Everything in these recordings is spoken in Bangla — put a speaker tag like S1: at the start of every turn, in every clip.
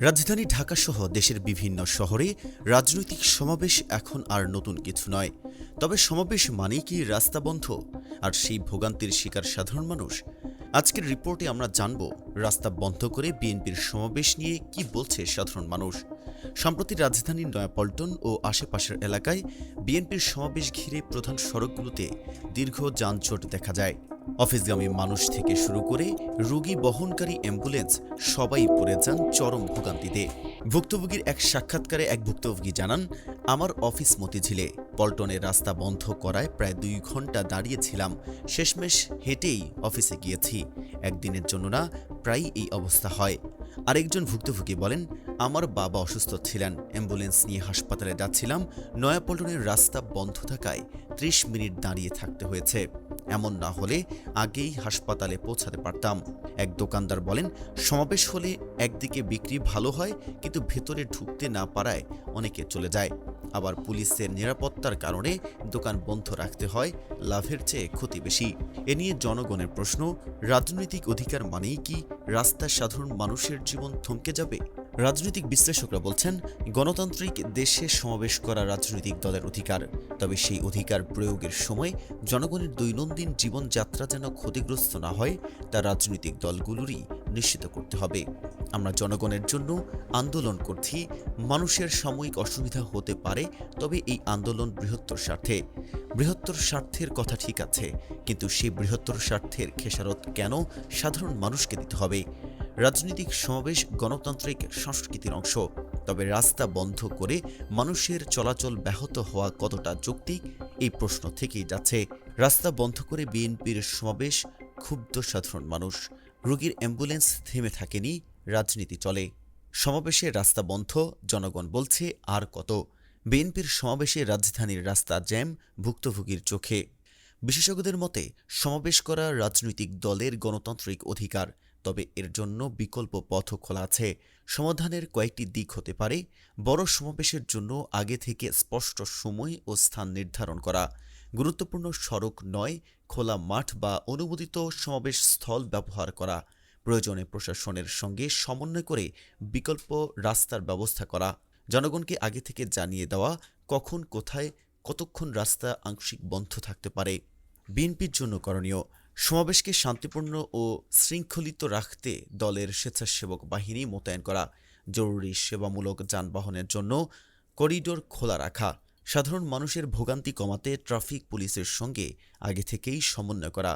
S1: রাজধানী ঢাকাসহ দেশের বিভিন্ন শহরে রাজনৈতিক সমাবেশ এখন আর নতুন কিছু নয়। তবে সমাবেশ মানেই কি রাস্তা বন্ধ? আর সেই ভোগান্তির শিকার সাধারণ মানুষ? আজকের রিপোর্টে আমরা জানব, রাস্তা বন্ধ করে বিএনপির সমাবেশ নিয়ে কি বলছে সাধারণ মানুষ। সম্প্রতি রাজধানীর নয়াপল্টন ও আশেপাশের এলাকায় বিএনপির সমাবেশ ঘিরে প্রধান সড়কগুলোতে দীর্ঘ যানজট দেখা যায়। অফিসগামী মানুষ থেকে শুরু করে রোগী বহনকারী অ্যাম্বুলেন্স সবাই পড়ে যান চরম ভোগান্তিতে। ভুক্তভোগীর এক সাক্ষাৎকারে এক ভুক্তভোগী জানান, আমার অফিস মতিঝিলে। পল্টনের রাস্তা বন্ধ করায় প্রায় দুই ঘণ্টা দাঁড়িয়েছিলাম। শেষমেশ হেঁটেই অফিসে গিয়েছি। একদিনের জন্য না প্রায় এই অবস্থা হয়। আরেকজন ভুক্তভোগী বলেন, আমার বাবা অসুস্থ ছিলেন। অ্যাম্বুলেন্স নিয়ে হাসপাতালে যাচ্ছিলাম। নয়াপল্টনের রাস্তা বন্ধ থাকায় ত্রিশ মিনিট দাঁড়িয়ে থাকতে হয়েছে। এমন না হলে আগেই হাসপাতালে পৌঁছাতে পারতাম। এক দোকানদার বলেন, সমাবেশ হলে একদিকে বিক্রি ভালো হয়, কিন্তু ভেতরে ঢুকতে না পারায় অনেকে চলে যায়। আবার পুলিশের নিরাপত্তার কারণে দোকান বন্ধ রাখতে হয়, লাভের চেয়ে ক্ষতি বেশি। এ নিয়ে জনগণের প্রশ্ন, রাজনৈতিক অধিকার মানেই কি রাস্তায় সাধারণ মানুষের জীবন থমকে যাবে? রাজনৈতিক বিশ্লেষকরা বলছেন, গণতান্ত্রিক দেশে সমাবেশ করা রাজনৈতিক দলের অধিকার, তবে সেই অধিকার প্রয়োগের সময় জনগণের দৈনন্দিন জীবনযাত্রা যেন ক্ষতিগ্রস্ত না হয়, তা রাজনৈতিক দলগুলোরই নিশ্চিত করতে হবে। আমরা জনগণের জন্য আন্দোলন করছি, মানুষের সাময়িক অসুবিধা হতে পারে, তবে এই আন্দোলন বৃহত্তর স্বার্থে। বৃহত্তর স্বার্থের কথা ঠিক আছে, কিন্তু সেই বৃহত্তর স্বার্থের খেসারত কেন সাধারণ মানুষকে দিতে হবে? রাজনৈতিক সমাবেশ গণতান্ত্রিক সংস্কৃতির অংশ। তবে রাস্তা বন্ধ করে মানুষের চলাচল ব্যাহত হওয়া কতটা যৌক্তিক, এই প্রশ্ন থেকেই যাচ্ছে। রাস্তা বন্ধ করে বিএনপির সমাবেশ, ক্ষুব্ধ সাধারণ মানুষ। রোগীর অ্যাম্বুলেন্স থেমে থাকেনি, রাজনীতি চলে। সমাবেশে রাস্তা বন্ধ, জনগণ বলছে আর কত। বিএনপির সমাবেশে রাজধানীর রাস্তা জ্যাম, ভুক্তভোগীর চোখে। বিশেষজ্ঞদের মতে, সমাবেশ করা রাজনৈতিক দলের গণতান্ত্রিক অধিকার। তবে এর জন্য বিকল্প পথও খোলা আছে। সমাধানের কয়েকটি দিক হতে পারে। বড় সমাবেশের জন্য আগে থেকে স্পষ্ট সময় ও স্থান নির্ধারণ করা। গুরুত্বপূর্ণ সড়ক নয়, খোলা মাঠ বা অনুমোদিত সমাবেশ স্থল ব্যবহার করা। প্রয়োজনে প্রশাসনের সঙ্গে সমন্বয় করে বিকল্প রাস্তার ব্যবস্থা করা। জনগণকে আগে থেকে জানিয়ে দেওয়া, কখন কোথায়, কতক্ষণ রাস্তা আংশিক বন্ধ থাকতে পারে। বিএনপির জন্য করণীয় সমাবেশকে শান্তিপূর্ণ ও শৃঙ্খলিত রাখতে দলের স্বেচ্ছাসেবক বাহিনী মোতায়েন করা জরুরি সেবামূলক যানবাহনের জন্য করিডোর খোলা রাখা। সাধারণ মানুষের ভোগান্তি কমাতে ট্রাফিক পুলিশের সঙ্গে আগে থেকেই সমন্বয় করা,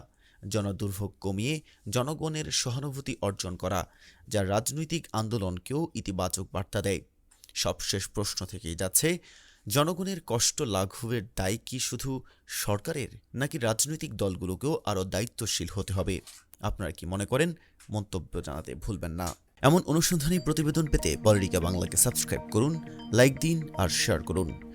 S1: জনদুর্ভোগ কমিয়ে জনগণের সহানুভূতি অর্জন করা যা রাজনৈতিক আন্দোলনকেও ইতিবাচক বার্তা দেয়। সবশেষ প্রশ্ন থেকেই যাচ্ছে জনগণের কষ্ট লাঘবের দায় কি শুধু সরকারের নাকি রাজনৈতিক দলগুলোকেও আরও দায়িত্বশীল হতে হবে? আপনারা কি মনে করেন? মন্তব্য জানাতে ভুলবেন না। এমন অনুসন্ধানী প্রতিবেদন পেতে পলিটিকা বাংলাকে সাবস্ক্রাইব করুন, লাইক দিন আর শেয়ার করুন।